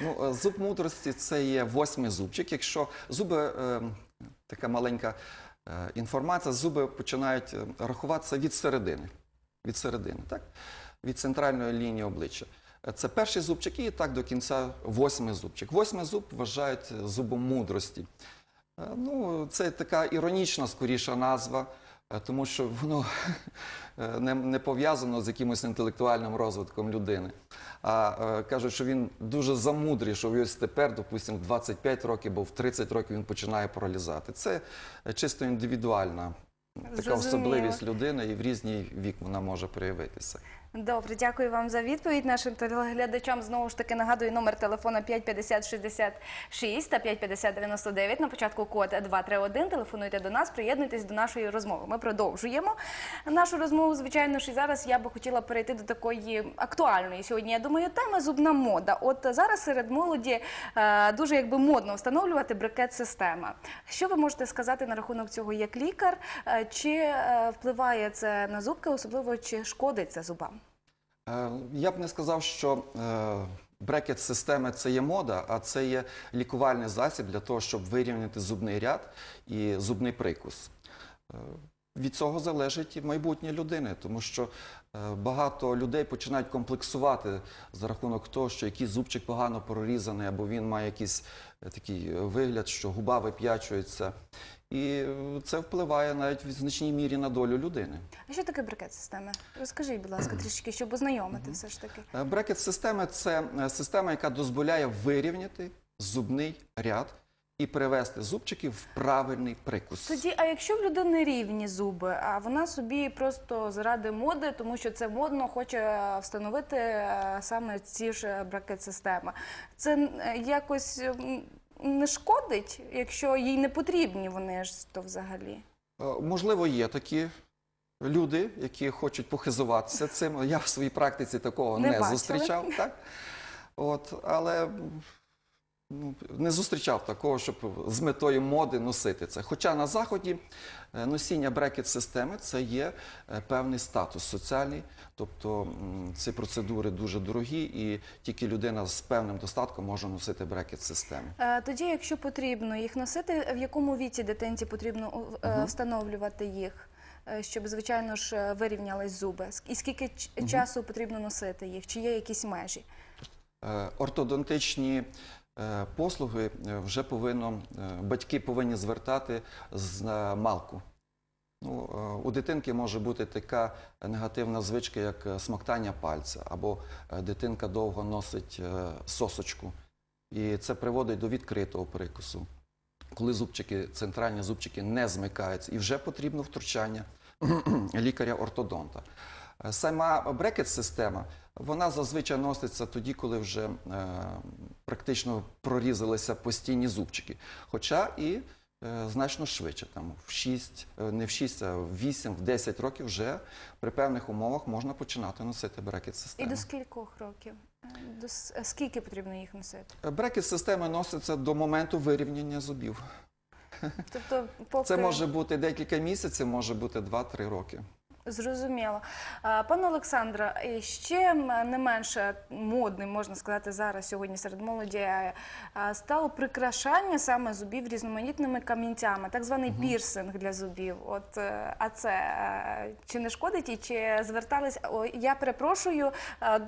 Ну, е, зуб мудрості це є восьмий зубчик. Якщо зуби, е, така маленька е, інформація, зуби починають рахуватися від середини. Від середини, так? Від центральної лінії обличчя. Це перший зубчик і так до кінця восьмий зубчик. Восьмий зуб вважають зубом мудрості. Ну, це така іронічна скоріша назва, тому що воно е, не, не пов'язано з якимось інтелектуальним розвитком людини. А е, кажуть, що він дуже замудрий, що ось тепер, допустимо, в 25 років бо в 30 років він починає пролізати. Це е, чисто індивідуальна така Зазуміло. особливість людини, і в різний вік вона може проявитися. Добре, дякую вам за відповідь. Нашим телеглядачам знову ж таки нагадую номер телефона 55066 та 55099. На початку код 231. Телефонуйте до нас, приєднуйтесь до нашої розмови. Ми продовжуємо нашу розмову. Звичайно ж, і зараз я би хотіла перейти до такої актуальної сьогодні. Я думаю, теми зубна мода. От зараз серед молоді е, дуже якби модно встановлювати брикет-система. Що ви можете сказати на рахунок цього як лікар? Е, Чи е, впливає це на зубки, особливо чи шкодить це зубам? Е, Я б не сказав, що брекет системи це є мода, а це є лікувальний засіб для того, щоб вирівняти зубний ряд і зубний прикус. Від цього залежить і майбутнє людини, тому що е, багато людей починають комплексувати за рахунок того, що якийсь зубчик погано прорізаний, або він має якийсь е, такий е, вигляд, що губа вип'ячується. І це впливає навіть в значній мірі на долю людини. А що таке брикет-система? Розкажіть, будь ласка, трішки, щоб ознайомити все ж таки. Брекет системи це система, яка дозволяє вирівняти зубний ряд і привести зубчики в правильний прикус. Тоді, а якщо в людини рівні зуби, а вона собі просто заради моди, тому що це модно, хоче встановити е, саме ці ж бракет-системи, це е, якось не шкодить, якщо їй не потрібні вони ж то взагалі. Е, Можливо, є такі люди, які хочуть похизуватися цим. Я в своїй практиці такого Не не, зустрічав, так? От, але ну, не зустрічав такого, щоб з метою моди носити це. Хоча на заході е, носіння брекет-системи це є е, певний статус соціальний, тобто ці процедури дуже дорогі, і тільки людина з певним достатком може носити брекет-системи. Е, Тоді, якщо потрібно їх носити, в якому віці дитинці потрібно встановлювати їх, щоб, звичайно ж, вирівнялись зуби? І скільки часу потрібно носити їх? Чи є якісь межі? Ортодонтичні послуги е, вже повинно, е, батьки повинні звертати з е, малку. Ну, е, у дитинки може бути така негативна звичка, як е, смоктання пальця, або е, дитинка довго носить е, сосочку. І це приводить до відкритого прикусу. Коли зубчики, центральні зубчики не змикаються, і вже потрібно втручання лікаря-ортодонта. Е, Сама брекет-система, вона зазвичай носиться тоді, коли вже е, практично прорізалися постійні зубчики. Хоча і е, значно швидше, там в 6, е, не в 6, а в 8, в 10 років вже при певних умовах можна починати носити І брекет-систему. до скількох років? До с- е, скільки потрібно їх носити? Е, Брекет-система носиться до моменту вирівняння зубів. Тобто, поки Це може бути декілька місяців, може бути 2-3 роки. Зрозуміло. Пане Олександре, ще не менше модним, можна сказати, зараз сьогодні серед молоді е, стало прикрашання саме зубів різноманітними камінцями, так званий пірсинг для зубів. От е, а це е, чи не шкодить і чи звертались? Я перепрошую.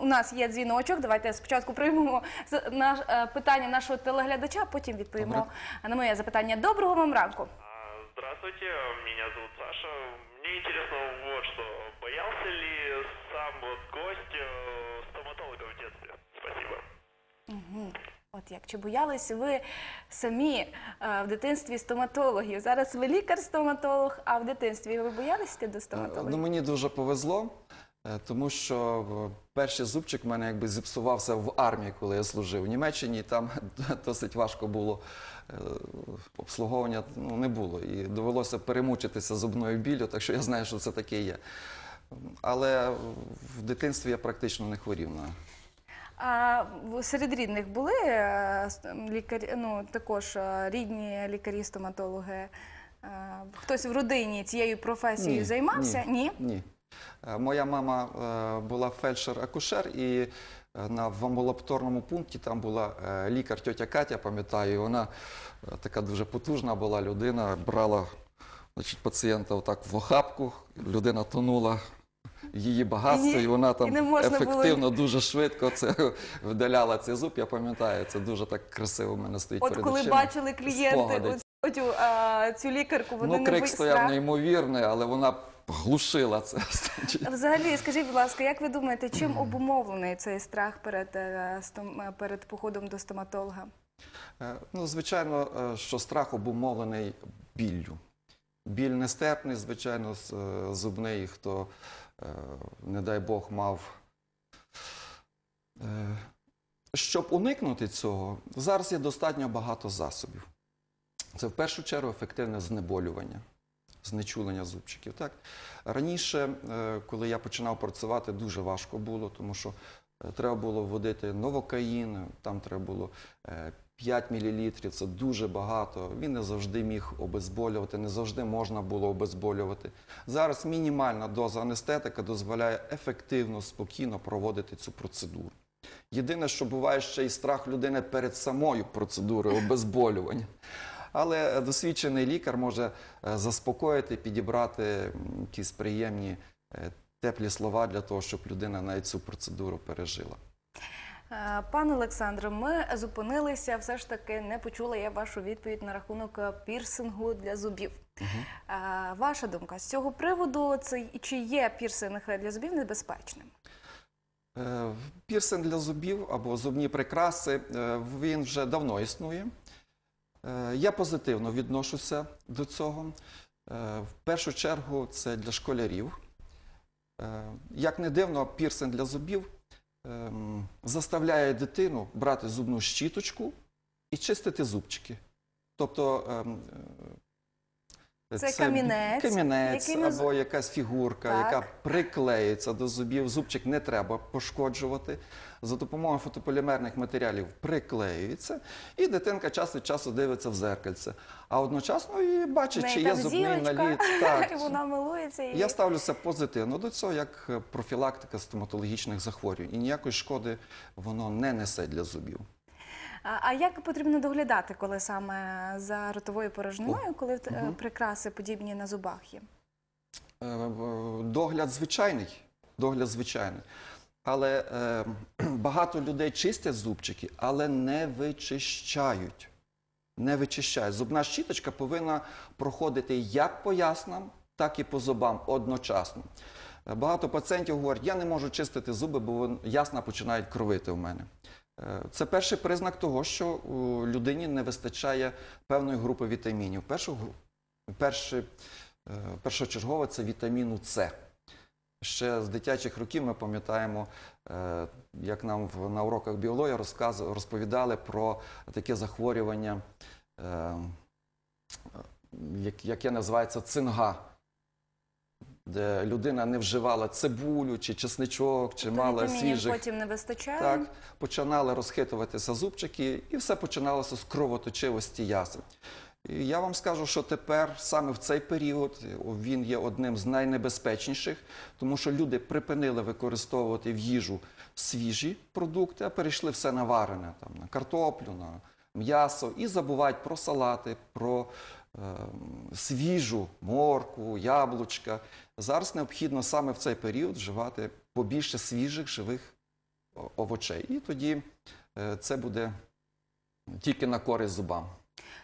У нас є дзвіночок. Давайте спочатку приймемо наш питання нашого телеглядача, а потім відповімо Добре. на моє запитання. Доброго вам ранку. Здравствуйте, меня зовут Саша. Мне интересно вот что. Боялся ли сам вот гость э, стоматолога в детстве? Спасибо. Угу. От як чи боялись ви самі е, в дитинстві стоматологів? Зараз ви лікар-стоматолог, а в дитинстві ви боялись йти до Е, стоматолога? Ну, мені дуже повезло, е, тому що е, перший зубчик в мене якби зіпсувався в армії, коли я служив. В Німеччині і там досить важко було е, обслуговування ну, не було. І довелося перемучитися зубною біллю, так що я знаю, що це таке є. Але в дитинстві я практично не хворів на. А серед рідних були е, лікарі, ну також е, рідні лікарі-стоматологи? Е, Хтось в родині цією професією Ні, займався? Ні. Ні. Е, Моя мама е, була фельдшер-акушер, і е, на в амбулаторному пункті там була лікар тьотя Катя, пам'ятаю, вона така дуже потужна була людина, брала значить, пацієнта отак в охапку, людина тонула її багатство, І- і вона там було- ефективно, дуже швидко це видаляла цей зуб. Я пам'ятаю, це дуже так красиво в мене стоїть От перед коли очима. бачили клієнти цю, а, цю лікарку, вони Ну, не крик стояв неймовірний, але вона глушила це. Взагалі, скажіть, будь ласка, як ви думаєте, чим обумовлений цей страх перед, е, стом- е, перед походом до стоматолога? Е, Ну, звичайно, е, що страх обумовлений біллю. Біль нестерпний, звичайно, з- е, зубний, хто, е, не дай Бог, мав. Е, Щоб уникнути цього, зараз є достатньо багато засобів. Це в першу чергу ефективне знеболювання, знечулення зубчиків. Так? Раніше, е, коли я починав працювати, дуже важко було, тому що е, треба було вводити новокаїн, там треба було е, 5 мл, це дуже багато. Він не завжди міг обезболювати, не завжди можна було обезболювати. Зараз мінімальна доза анестетика дозволяє ефективно, спокійно проводити цю процедуру. Єдине, що буває ще й страх людини перед самою процедурою обезболювання. Але досвідчений лікар може е, заспокоїти, підібрати якісь приємні е, теплі слова для того, щоб людина навіть цю процедуру пережила. Е, Пане Олександре, ми зупинилися, все ж таки не почула я вашу відповідь на рахунок пірсингу для зубів. Е, Ваша думка з цього приводу, це чи є пірсинг для зубів небезпечним? Пірсинг для зубів або зубні прикраси він вже давно існує. Е, Я позитивно відношуся до цього. Е, В першу чергу це для школярів. Е, Як не дивно, пірсинг для зубів ем, заставляє дитину брати зубну щіточку і чистити зубчики. Тобто ем, Це камінець, камінець який ми з- або якась фігурка, Так. яка приклеюється до зубів. Зубчик не треба пошкоджувати. За допомогою фотополімерних матеріалів приклеюється, і дитинка час від часу дивиться в зеркальце. А одночасно і В бачить, неї чи є там зубний зірочка, наліт. Так. і вона милується. І... Я ставлюся позитивно до цього як е, профілактика стоматологічних захворювань. І ніякої шкоди воно не несе для зубів. А, як потрібно доглядати, коли саме за ротовою порожниною, коли е, прикраси подібні на зубах є? Е, Догляд звичайний, догляд звичайний. Але е, багато людей чистять зубчики, але не вичищають. Не вичищають. Зубна щіточка повинна проходити як по яснам, так і по зубам одночасно. Е, Багато пацієнтів говорять, я не можу чистити зуби, бо ясна починають кровити в мене. Е, Це перший признак того, що людині не вистачає певної групи вітамінів. Першу, гру- е, першочергово це вітаміну С. Ще з дитячих років ми пам'ятаємо, е, як нам на уроках біології розповідали про таке захворювання, е, яке називається цинга, де людина не вживала цибулю чи чесничок, чи Тобто мала вітамінів свіжих. потім не вистачає. Так, починали розхитуватися зубчики, і все починалося з кровоточивості ясен. І я вам скажу, що тепер саме в цей період він є одним з найнебезпечніших, тому що люди припинили використовувати в їжу свіжі продукти, а перейшли все на варене, там, на картоплю, на м'ясо і забувають про салати, про свіжу моркву, яблучка. Зараз необхідно саме в цей період вживати побільше свіжих живих овочей. І тоді е, це буде тільки на користь зубам.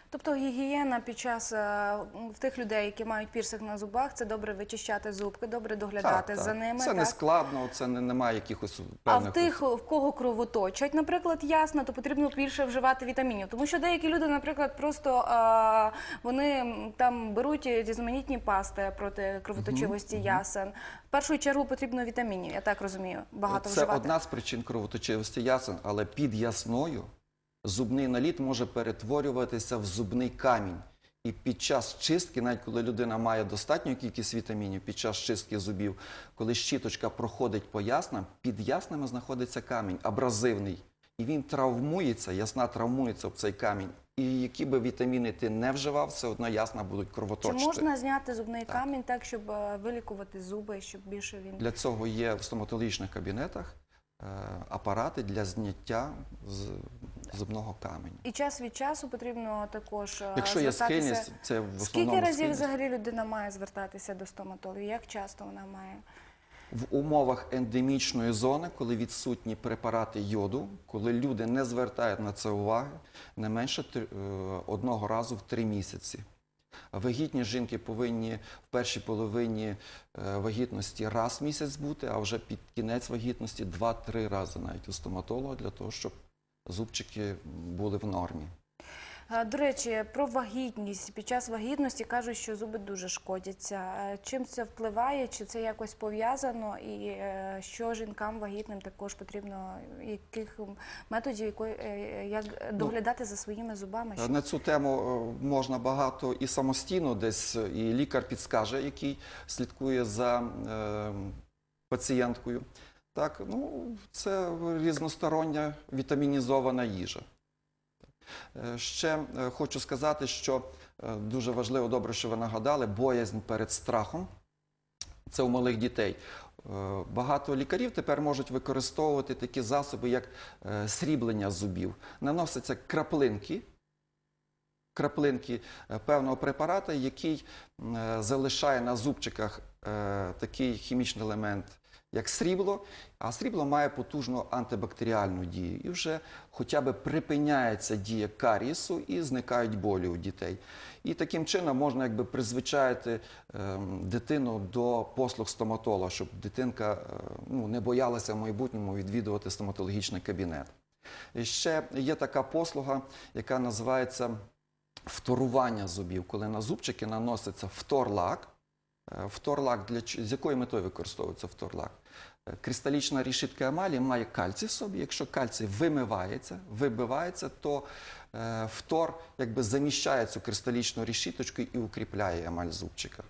Тобто гігієна під час е, в тих людей, які мають пірсинг на зубах, це добре вичищати зубки, добре доглядати за ними. Це так? не складно, це не, немає якихось А певних. в тих, в кого кровоточать, наприклад, ясно, то потрібно більше вживати вітамінів. Тому що деякі люди, наприклад, просто е, вони там беруть різноманітні пасти проти кровоточивості ясен. В першу чергу потрібно вітамінів, я так розумію, багато Це вживати. одна з причин кровоточивості ясен, але під ясною зубний наліт може перетворюватися в зубний камінь. І під час чистки, навіть коли людина має достатню кількість вітамінів, під час чистки зубів, коли щіточка проходить по яснам, під яснами знаходиться камінь абразивний. І він травмується, ясна травмується об цей камінь. І які би вітаміни ти не вживав, все одно ясна будуть Чи можна зняти зубний камінь так, щоб е, вилікувати зуби, щоб більше він Для цього є в стоматологічних кабінетах апарати для зняття з зубного каменю. І час від часу потрібно також е, Якщо є звертатися- схильність, це в основному Скільки разів схильність. взагалі людина має звертатися до стоматологів? Як часто вона має? В умовах ендемічної зони, коли відсутні препарати йоду, коли люди не звертають на це уваги, не менше е, одного разу в три місяці. Вагітні жінки повинні в першій половині е, вагітності раз в місяць бути, а вже під кінець вагітності два-три рази навіть у стоматолога для того, щоб зубчики були в нормі. До речі, про вагітність. Під час вагітності кажуть, що зуби дуже шкодяться. Чим це впливає? Чи це якось пов'язано? І е, що жінкам вагітним також потрібно, яких методів, е, як доглядати за своїми зубами? На цю тему е, можна багато і самостійно десь, і лікар підскаже, який слідкує за е, пацієнткою. Так, ну, це різностороння вітамінізована їжа. Е, Ще е, хочу сказати, що е, дуже важливо, добре, що ви нагадали, боязнь перед страхом. Це у малих дітей. Багато лікарів тепер можуть використовувати такі засоби, як сріблення зубів. Наносяться краплинки, краплинки певного препарата, який залишає на зубчиках такий хімічний елемент, як срібло, а срібло має потужну антибактеріальну дію. І вже хоча б припиняється дія карісу і зникають болі у дітей. І таким чином можна якби призвичаїти ем, дитину до послуг стоматолога, щоб дитинка е, ну, не боялася в майбутньому відвідувати стоматологічний кабінет. І ще є така послуга, яка називається вторування зубів, коли на зубчики наноситься вторлак. Е, Вторлак для з якою метою використовується вторлак? Е, Кристалічна рішітка емалі має кальцій в собі. Якщо кальцій вимивається, вибивається, то е, фтор якби заміщає цю кристалічну рішіточку і укріпляє емаль зубчика.